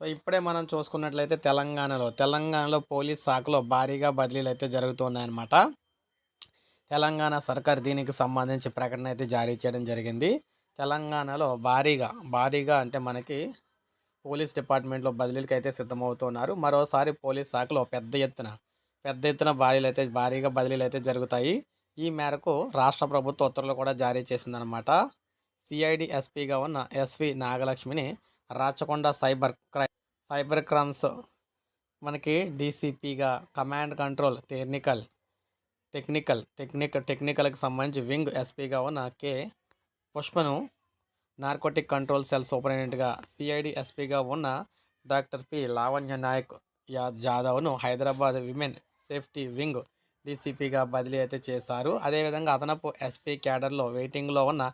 So ఇప్పుడే మనం చూసుకున్నట్లయితే తెలంగాణలో తెలంగాణలో పోలీస్ శాఖలో భారీగా బదిలీలు అయితే జరుగుతున్నాయన్నమాట. తెలంగాణ సర్కార్ దీనికి సంబంధించి ప్రకటన అయితే జారీ చేయడం జరిగింది. తెలంగాణలో భారీగా భారీగా అంటే మనకి పోలీస్ డిపార్ట్మెంట్లో బదిలీలకి అయితే సిద్ధమవుతున్నారు. మరోసారి పోలీస్ శాఖలో పెద్ద ఎత్తున పెద్ద ఎత్తున భారీలు అయితే భారీగా బదిలీలు అయితే జరుగుతాయి. ఈ మేరకు రాష్ట్ర ప్రభుత్వ ఉత్తర్వులు కూడా జారీ చేసిందనమాట సిఐడి ఎస్పీగా ఉన్న ఎస్వి నాగలక్ష్మిని రాచకొండ సైబర్ క్రై సైబర్ క్రైమ్స్ మనకి డీసీపీగా command control technical technical technique టెక్నికల్కి సంబంధించి వింగ్ ఎస్పీగా ఉన్న కే. పుష్పను నార్కోటిక్ కంట్రోల్ సెల్ సూపరింటెండెంట్గా సిఐడి ఎస్పీగా ఉన్న డాక్టర్ పి. లావణ్య నాయక్ యా జాదవ్ను హైదరాబాద్ విమెన్ సేఫ్టీ వింగ్ డీసీపీగా బదిలీ అయితే చేశారు. అదేవిధంగా అదనపు ఎస్పీ క్యాడర్లో వెయిటింగ్లో ఉన్న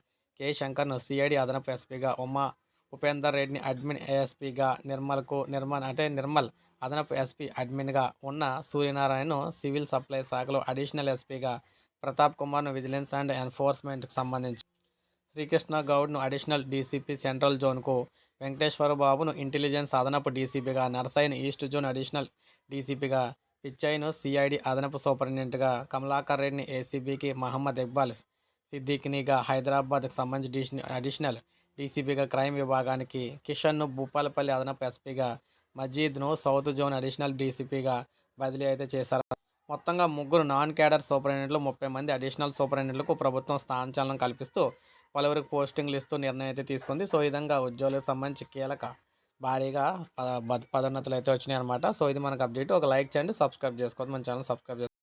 కె. శంకర్ను సిఐడి అదనపు ఎస్పీగా ఉమా ఉపేందర్ రెడ్డిని అడ్మిన్ ఏఎస్పీగా నిర్మల్కు నిర్మల్ అంటే నిర్మల్ అదనపు ఎస్పీ అడ్మిన్గా ఉన్న సూర్యనారాయణను సివిల్ సప్లై శాఖలో అడిషనల్ ఎస్పీగా ప్రతాప్ కుమార్ను విజిలెన్స్ అండ్ ఎన్ఫోర్స్మెంట్కి సంబంధించి. శ్రీకృష్ణ గౌడ్ను అడిషనల్ డీసీపీ సెంట్రల్ జోన్కు వెంకటేశ్వర బాబును ఇంటెలిజెన్స్ అదనపు డీసీపీగా నర్సయ్యను ఈస్ట్ జోన్ అడిషనల్ డీసీపీగా పిచ్చయ్యను సిఐడి అదనపు సూపరింటెండెంట్గా కమలాకర్ రెడ్డిని ఏసీబీకి మహమ్మద్ ఇక్బాల్ సిద్దికినిగా హైదరాబాద్కు సంబంధించి అడిషనల్ డీసీపీగా క్రైమ్ విభాగానికి కిషన్ను భూపాలపల్లి అదనపు ఎస్పీగా మజీద్ను సౌత్ జోన్ అడిషనల్ డీసీపీగా బదిలీ అయితే చేశారు. మొత్తంగా ముగ్గురు నాన్ క్యాడర్ సూపరింటెండెంట్లు ముప్పై మంది అడిషనల్ సూపరింటెండెంట్లకు ప్రభుత్వం స్థానచలనం కల్పిస్తూ పలువురికి పోస్టింగ్లు ఇస్తూ నిర్ణయం అయితే తీసుకుంది. సో ఈ విధంగా ఉద్యోగులకు సంబంధించి కీలక భారీగా పద పదోన్నతులు అయితే వచ్చినాయి అనమాట సో ఇది మనకు అప్డేట్. ఒక లైక్ చేయండి సబ్స్క్రైబ్ చేసుకోవద్దు. మన ఛానల్ సబ్స్క్రైబ్ చేసుకోండి